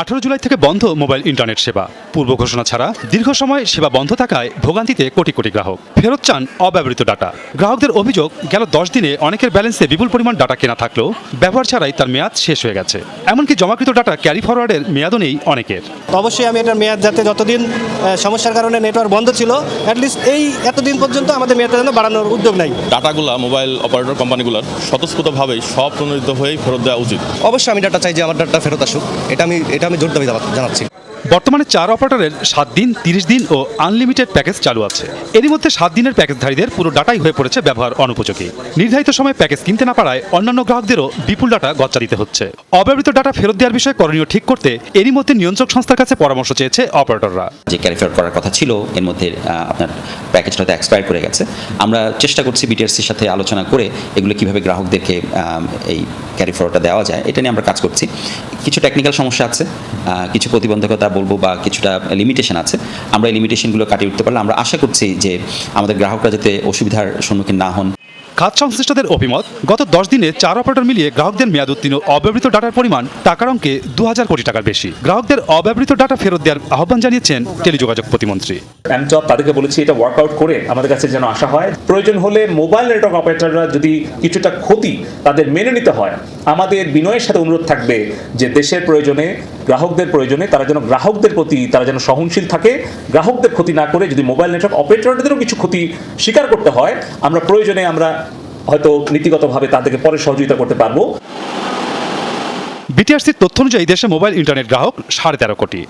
আঠারো জুলাই থেকে বন্ধ মোবাইল ইন্টারনেট সেবা। পূর্ব ঘোষণা ছাড়া দীর্ঘ সময় সেবা বন্ধ থাকায় ভোগান্তিতে কোটি কোটি গ্রাহক। ফেরত চান অব্যবহৃত ডাটা। গ্রাহকদের অভিযোগ গেল দশ দিনে অনেকের ব্যালেন্সে বিপুল পরিমাণ ডাটা কেনা থাকলেও ব্যবহার ছাড়াই তার মেয়াদ শেষ হয়ে গেছে। এমনকি জমাকৃত ডাটা ক্যারি ফরওয়ার্ডের মেয়াদও নেই অনেকের। অবশ্যই আমি এটার মেয়াদ যাতে যতদিন সমস্যার কারণে নেটওয়ার্ক বন্ধ ছিল অ্যাটলিস্ট এই এতদিন পর্যন্ত আমাদের মেয়াদটা যেন বাড়ানোর উদ্যোগ নাই। ডাটাগুলা মোবাইল অপারেটর কোম্পানিগুলোর স্বতঃস্ফূর্তভাবেই সব প্রণোদিত হয়েই ফেরত দেওয়া উচিত। অবশ্যই আমি ডাটা চাই যে আমার ডাটা ফেরত আসুক। এটা আমি এটা আমি জোর দাবি জানাচ্ছি। বর্তমানে চার অপারেটরের সাত দিন তিরিশ দিন ও আনলিমিটেড প্যাকেজ চালু আছে। এরই মধ্যে সাত দিনের প্যাকেজধারীদের পুরো ডাটাই হয়ে পড়েছে ব্যবহার অনুপযোগী। নির্ধারিত সময় প্যাকেজ কিনতে না পারায় অন্যান্য গ্রাহকদেরও বিপুল ডাটা গচ্চা দিতে হচ্ছে। অব্যবহৃত ডাটা ফেরত দেওয়ার বিষয়ে করণীয় ঠিক করতে এরই মধ্যে নিয়ন্ত্রক সংস্থার কাছে পরামর্শ চেয়েছে অপারেটররা। যে ক্যারি ফরওয়ার্ড করার কথা ছিল এর মধ্যে আপনার প্যাকেজটা তো এক্সপায়ার করে গেছে। আমরা চেষ্টা করছি বিটিআরসির সাথে আলোচনা করে এগুলো কীভাবে গ্রাহকদেরকে এই ক্যারি ফরওয়ার্ডটা দেওয়া যায় এটা নিয়ে আমরা কাজ করছি। কিছু টেকনিক্যাল সমস্যা আছে কিছু প্রতিবন্ধকতা বলব বা কিছুটা লিমিটেশন আছে। আমরা এই লিমিটেশনগুলো কাটিয়ে উঠতে পারলে আমরা আশা করছি যে আমাদের গ্রাহকরা যাতে অসুবিধার সম্মুখীন না হন। খাত সংশ্লিষ্টদের অভিমত গত দশ দিনে চার অপারেটর মিলিয়ে গ্রাহকদের মেয়াদ উত্তীর্ণ অব্যবহৃত ডাটার পরিমাণ টাকার অঙ্কে দু হাজার কোটি টাকার বেশি। গ্রাহকদের অব্যবহৃত ডাটা ফেরত দেওয়ার আহ্বান জানিয়েছেন টেলিযোগাযোগ প্রতিমন্ত্রী। অ্যামটপ তাদেরকে বলেছি এটা ওয়ার্কআউট করে আমাদের কাছে যেন আসা হয়। প্রয়োজন হলে মোবাইল নেটওয়ার্ক অপারেটররা যদি কিছুটা ক্ষতি তাদের মেনে নিতে হয় আমাদের বিনয়ের সাথে অনুরোধ থাকবে যে দেশের প্রয়োজনে গ্রাহকদের প্রয়োজনে, তারা যেন গ্রাহকদের প্রতি, তারা যেন সহনশীল থাকে, গ্রাহকদের ক্ষতি না করে যদি মোবাইল নেটওয়ার্ক অপারেটরদেরও কিছু ক্ষতি স্বীকার করতে হয়, আমরা প্রয়োজনে আমরা হয়তো নীতিগতভাবে তাদেরকে পরে সহযোগিতা করতে পারব। বিটিআরসির তথ্য অনুযায়ী দেশে মোবাইল ইন্টারনেট গ্রাহক সাড়ে তেরো কোটি।